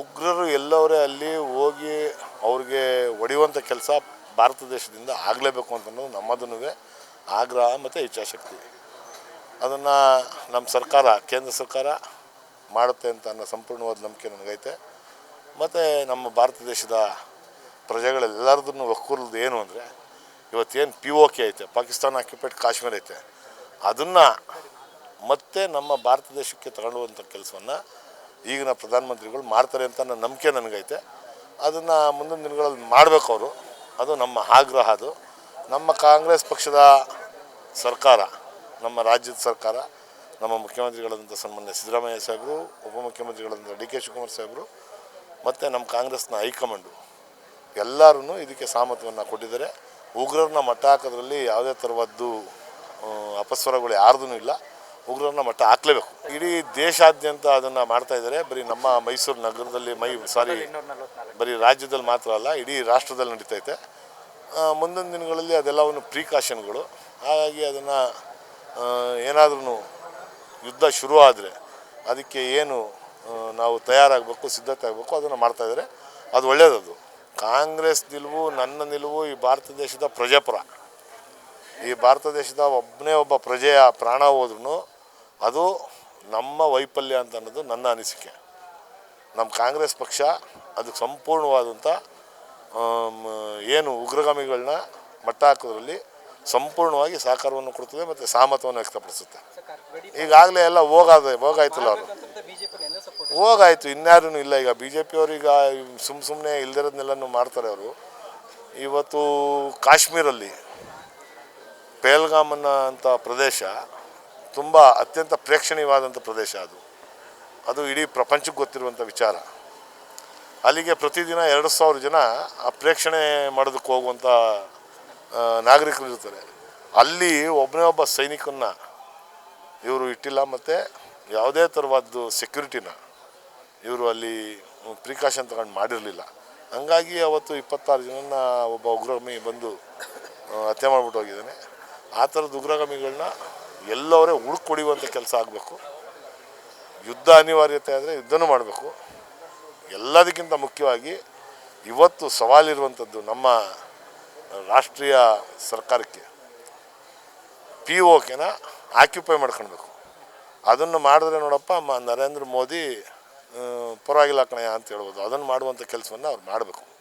ಉಗ್ರರು ಎಲ್ಲವರೇ ಅಲ್ಲಿ ಹೋಗಿ ಅವ್ರಿಗೆ ಹೊಡೆಯುವಂಥ ಕೆಲಸ ಭಾರತ ದೇಶದಿಂದ ಆಗಲೇಬೇಕು ಅಂತ ನಮ್ಮದನ್ನು ನಮ್ಮದೂ ಆಗ್ರಹ ಮತ್ತು ಇಚ್ಛಾಶಕ್ತಿ. ಅದನ್ನು ನಮ್ಮ ಸರ್ಕಾರ, ಕೇಂದ್ರ ಸರ್ಕಾರ ಮಾಡುತ್ತೆ ಅಂತ ಅನ್ನೋ ಸಂಪೂರ್ಣವಾದ ನಂಬಿಕೆ ನನಗೈತೆ. ಮತ್ತು ನಮ್ಮ ಭಾರತ ದೇಶದ ಪ್ರಜೆಗಳೆಲ್ಲರದನ್ನು ಒಕ್ಕೂರದು ಏನು ಅಂದರೆ, ಇವತ್ತೇನು ಪಿ ಓ ಕೆ ಐತೆ, ಪಾಕಿಸ್ತಾನ ಆಕ್ಯುಪೇಟ್ ಕಾಶ್ಮೀರ ಐತೆ, ಅದನ್ನು ಮತ್ತೆ ನಮ್ಮ ಭಾರತ ದೇಶಕ್ಕೆ ತಗೊಳ್ಳುವಂಥ ಕೆಲಸವನ್ನು ಈಗಿನ ಪ್ರಧಾನಮಂತ್ರಿಗಳು ಮಾಡ್ತಾರೆ ಅಂತ ನನ್ನ ನಂಬಿಕೆ ನನಗೈತೆ. ಅದನ್ನು ಮುಂದಿನ ದಿನಗಳಲ್ಲಿ ಮಾಡಬೇಕು ಅವರು. ಅದು ನಮ್ಮ ಆಗ್ರಹ ಅದು. ನಮ್ಮ ಕಾಂಗ್ರೆಸ್ ಪಕ್ಷದ ಸರ್ಕಾರ, ನಮ್ಮ ರಾಜ್ಯದ ಸರ್ಕಾರ, ನಮ್ಮ ಮುಖ್ಯಮಂತ್ರಿಗಳಾದಂಥ ಸನ್ಮಾನ್ಯ ಸಿದ್ದರಾಮಯ್ಯ ಸಾಹೇಬರು ಉಪಮುಖ್ಯಮಂತ್ರಿಗಳಾದಂಥ ಡಿ ಕೆ ಶಿವಕುಮಾರ್ ಸಾಹೇಬರು, ಮತ್ತು ನಮ್ಮ ಕಾಂಗ್ರೆಸ್ನ ಹೈಕಮಾಂಡು ಎಲ್ಲರೂ ಇದಕ್ಕೆ ಸಹಮತವನ್ನು ಕೊಟ್ಟಿದ್ದಾರೆ. ಉಗ್ರರನ್ನ ಮಟ್ಟ ಹಾಕೋದ್ರಲ್ಲಿ ಯಾವುದೇ ಥರವಾದ್ದು ಅಪಸ್ವರಗಳು ಯಾರ್ದೂ ಇಲ್ಲ. ಉಗ್ರರನ್ನ ಮಟ್ಟ ಹಾಕ್ಲೇಬೇಕು. ಇಡೀ ದೇಶಾದ್ಯಂತ ಅದನ್ನು ಮಾಡ್ತಾ ಇದ್ದಾರೆ ಬರೀ ನಮ್ಮ ಮೈಸೂರು ನಗರದಲ್ಲಿ ಮೈ ಸಾರಿ ಬರೀ ರಾಜ್ಯದಲ್ಲಿ ಮಾತ್ರ ಅಲ್ಲ ಇಡೀ ರಾಷ್ಟ್ರದಲ್ಲಿ ನಡೀತೈತೆ ಮುಂದೊಂದು ಮುಂದಿನ ದಿನಗಳಲ್ಲಿ ಅದೆಲ್ಲವನ್ನು ಪ್ರಿಕಾಷನ್ಗಳು. ಹಾಗಾಗಿ ಅದನ್ನು ಏನಾದ್ರೂ ಯುದ್ಧ ಶುರು ಆದರೆ ಅದಕ್ಕೆ ಏನು ನಾವು ತಯಾರಾಗಬೇಕು ಸಿದ್ಧತೆ ಆಗಬೇಕು ಅದನ್ನು ಮಾಡ್ತಾಯಿದ್ದಾರೆ ಅದು ಒಳ್ಳೆಯದದು ಕಾಂಗ್ರೆಸ್ ನಿಲುವು ನನ್ನ ನಿಲುವು ಈ ಭಾರತ ದೇಶದ ಪ್ರಜಾಪುರ. ಈ ಭಾರತ ದೇಶದ ಒಬ್ಬನೇ ಒಬ್ಬ ಪ್ರಜೆಯ ಪ್ರಾಣ ಹೋದ್ರೂ ಅದು ನಮ್ಮ ವೈಫಲ್ಯ ಅಂತ ಅನ್ನೋದು ನನ್ನ ಅನಿಸಿಕೆ. ನಮ್ಮ ಕಾಂಗ್ರೆಸ್ ಪಕ್ಷ ಅದಕ್ಕೆ ಸಂಪೂರ್ಣವಾದಂಥ ಏನು ಉಗ್ರಗಾಮಿಗಳನ್ನ ಮಟ್ಟ ಹಾಕೋದ್ರಲ್ಲಿ ಸಂಪೂರ್ಣವಾಗಿ ಸಹಕಾರವನ್ನು ಕೊಡ್ತದೆ ಮತ್ತು ಸಹಮತವನ್ನು ವ್ಯಕ್ತಪಡಿಸುತ್ತೆ. ಈಗಾಗಲೇ ಎಲ್ಲ ಹೋಗಾದ, ಹೋಗಾಯ್ತಲ್ಲ ಅವರು. ಹೋಗಾಯ್ತು, ಇನ್ಯಾರೂ ಇಲ್ಲ. ಈಗ ಬಿ ಜೆ ಪಿಯವ್ರೀಗ ಸುಮ್ಮ ಸುಮ್ಮನೆ ಇಲ್ದಿರೋದನ್ನೆಲ್ಲನೂ ಮಾಡ್ತಾರೆ ಅವರು. ಇವತ್ತು ಕಾಶ್ಮೀರಲ್ಲಿ ಪೇಲ್ಗಾಮ್ ಅನ್ನೋ ಅಂಥ ಪ್ರದೇಶ ತುಂಬ ಅತ್ಯಂತ ಪ್ರೇಕ್ಷಣೀಯವಾದಂಥ ಪ್ರದೇಶ ಅದು. ಅದು ಇಡೀ ಪ್ರಪಂಚಕ್ಕೆ ಗೊತ್ತಿರುವಂಥ ವಿಚಾರ. ಅಲ್ಲಿಗೆ ಪ್ರತಿದಿನ ಎರಡು ಸಾವಿರ ಜನ ಆ ಪ್ರೇಕ್ಷಣೆ ಮಾಡೋದಕ್ಕೆ ಹೋಗುವಂಥ ನಾಗರಿಕರು ಇರ್ತಾರೆ. ಅಲ್ಲಿ ಒಬ್ಬನೇ ಒಬ್ಬ ಸೈನಿಕನ್ನ ಇವರು ಇಟ್ಟಿಲ್ಲ ಮತ್ತು ಯಾವುದೇ ಥರವಾದ್ದು ಸೆಕ್ಯೂರಿಟಿನ ಇವರು ಅಲ್ಲಿ ಪ್ರಿಕಾಷನ್ ತಗೊಂಡು ಮಾಡಿರಲಿಲ್ಲ. ಹಂಗಾಗಿ ಅವತ್ತು ಇಪ್ಪತ್ತಾರು ಜನನ ಒಬ್ಬ ಉಗ್ರಗಾಮಿ ಬಂದು ಹತ್ಯೆ ಮಾಡಿಬಿಟ್ಟು ಹೋಗಿದ್ದಾನೆ. ಆ ಥರದ ಉಗ್ರಗಾಮಿಗಳನ್ನ ಎಲ್ಲವರೇ ಹುಡುಕೊಡಿಯುವಂಥ ಕೆಲಸ ಆಗಬೇಕು. ಯುದ್ಧ ಅನಿವಾರ್ಯತೆ ಆದರೆ ಯುದ್ಧನೂ ಮಾಡಬೇಕು. ಎಲ್ಲದಕ್ಕಿಂತ ಮುಖ್ಯವಾಗಿ ಇವತ್ತು ಸವಾಲಿರುವಂಥದ್ದು ನಮ್ಮ ರಾಷ್ಟ್ರೀಯ ಸರ್ಕಾರಕ್ಕೆ ಪಿ ಓಕೆನ ಆಕ್ಯುಪೈ ಮಾಡ್ಕೊಳ್ಬೇಕು. ಅದನ್ನು ಮಾಡಿದ್ರೆ ನೋಡಪ್ಪ ನರೇಂದ್ರ ಮೋದಿ ಪರವಾಗಿಲ್ಲ ಕಣಯ್ಯ ಅಂತ ಹೇಳ್ಬೋದು. ಅದನ್ನು ಮಾಡುವಂಥ ಕೆಲಸವನ್ನು ಅವ್ರು ಮಾಡಬೇಕು.